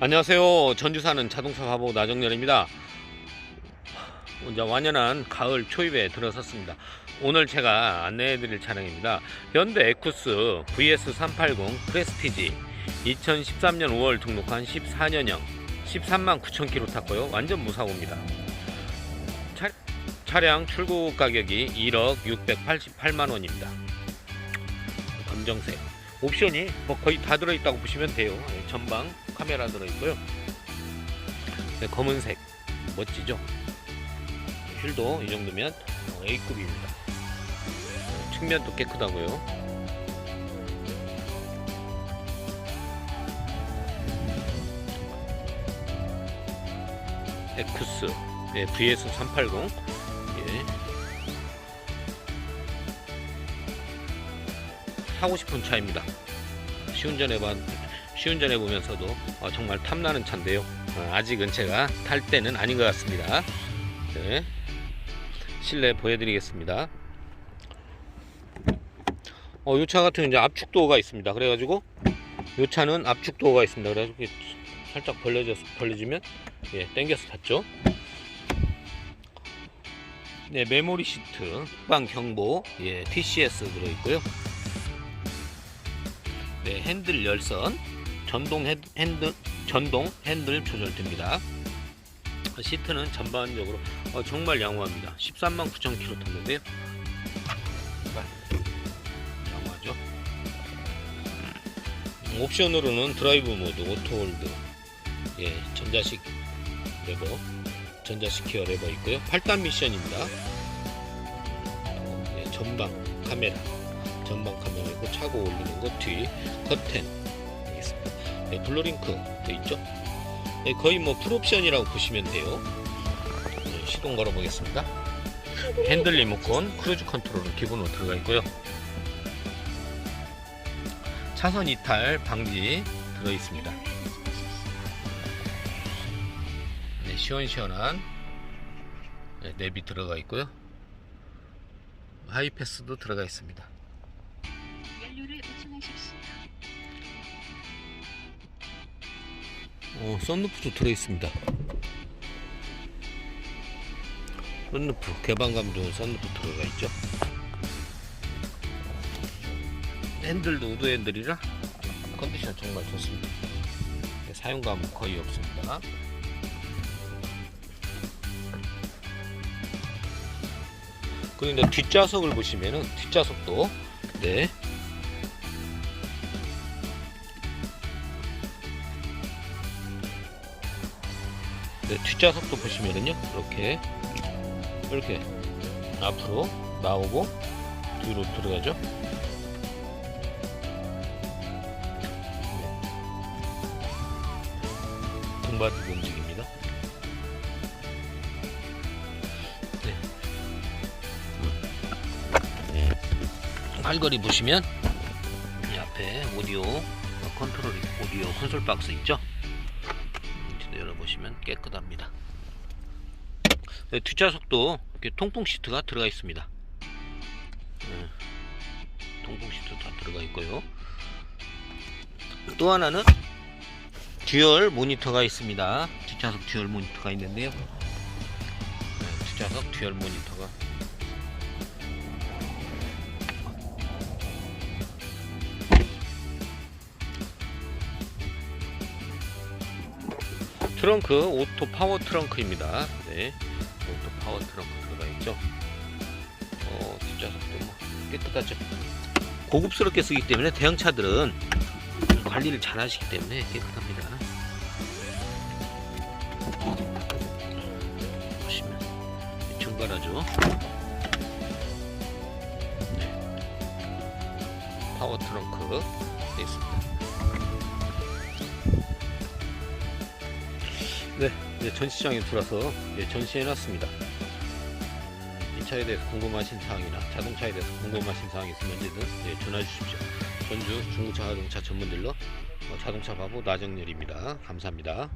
안녕하세요. 전주 사는 자동차 바보 나정렬입니다. 이제 완연한 가을 초입에 들어섰습니다. 오늘 제가 안내해 드릴 차량입니다. 현대 에쿠스 VS380 프레스티지 2013년 5월 등록한 14년형 13만 9천 킬로 탔고요. 완전 무사고입니다. 차, 차량 출고 가격이 1억 688만 원입니다. 검정색 옵션이 뭐 거의 다 들어있다고 보시면 돼요. 예, 전방 카메라 들어있고요. 네, 검은색 멋지죠? 휠도 이 정도면 어, A급입니다. 어, 측면도 깨끗하고요. 에쿠스 예, VS 380 예. 타고 싶은 차입니다. 시운전해 봐 시운전해 보면서도 어, 정말 탐나는 차인데요. 어, 아직은 제가 탈 때는 아닌 것 같습니다. 네. 실내 보여드리겠습니다. 어, 이차 같은 이제 압축 도어가 있습니다. 그래가지고 이 차는 압축 도어가 있습니다. 그래가지고 살짝 벌려져 벌려지면 예, 당겨서 탔죠. 네, 메모리 시트, 후방 경보, 예, TCS 들어있고요. 네, 핸들 열선, 전동 핸- 핸들, 전동 핸들 조절됩니다. 시트는 전반적으로 어, 정말 양호합니다. 13만 9천 킬로 탔는데요. 양호하죠. 음, 옵션으로는 드라이브 모드, 오토홀드, 예, 전자식 레버, 전자식 기어 레버 있고요. 8단 미션입니다. 예, 전방 카메라, 전방 카메라 있고 차고 올리는 거 뒤, 커튼 있습니다. 네, 블루링크 돼 있죠. 네, 거의 뭐 풀옵션이라고 보시면 돼요. 네, 시동 걸어 보겠습니다. 핸들 리모컨, 크루즈 컨트롤은 기본으로 들어가 있고요. 차선 이탈 방지 들어 있습니다. 네, 시원시원한 네, 내비 들어가 있고요. 하이패스도 들어가 있습니다. 연료를 보충하십시오. 어, 썬루프도 들어있습니다. 썬루프, 개방감 좋은 썬루프 들어가 있죠. 핸들도 우드 핸들이라 컨디션 정말 좋습니다. 네, 사용감은 거의 없습니다. 그런데 뒷좌석을 보시면은 뒷좌석도 네 뒷좌석도 보시면은요 이렇게 이렇게 앞으로 나오고 뒤로 들어가죠 네. 등받이도 움직입니다 네. 네. 팔걸이 보시면 이 앞에 오디오 컨트롤 오디오 콘솔 박스 있죠 열어보시면 깨끗합니다. 네, 뒷좌석도 이렇게 통풍 시트가 들어가 있습니다. 네, 통풍 시트 다 들어가 있고요. 또 하나는 듀얼 모니터가 있습니다. 뒷좌석 듀얼 모니터가 있는데요. 네, 뒷좌석 듀얼 모니터가 트렁크 오토 파워 트렁크입니다. 네, 오토 파워 트렁크 들어가 있죠. 어, 뒷좌석도 뭐 깨끗하죠. 고급스럽게 쓰기 때문에 대형차들은 관리를 잘 하시기 때문에 깨끗합니다. 보시면 증발하죠. 네. 파워 트렁크 있습니다. 네, 이제 전시장에 들어와서 이제 전시해놨습니다. 음, 이 차에 대해서 궁금하신 사항이나 자동차에 대해서 궁금하신 사항이 있으면 예, 전화 주십시오. 전주 중고차 자동차 전문 딜러 어, 자동차 바보 나정렬입니다. 감사합니다.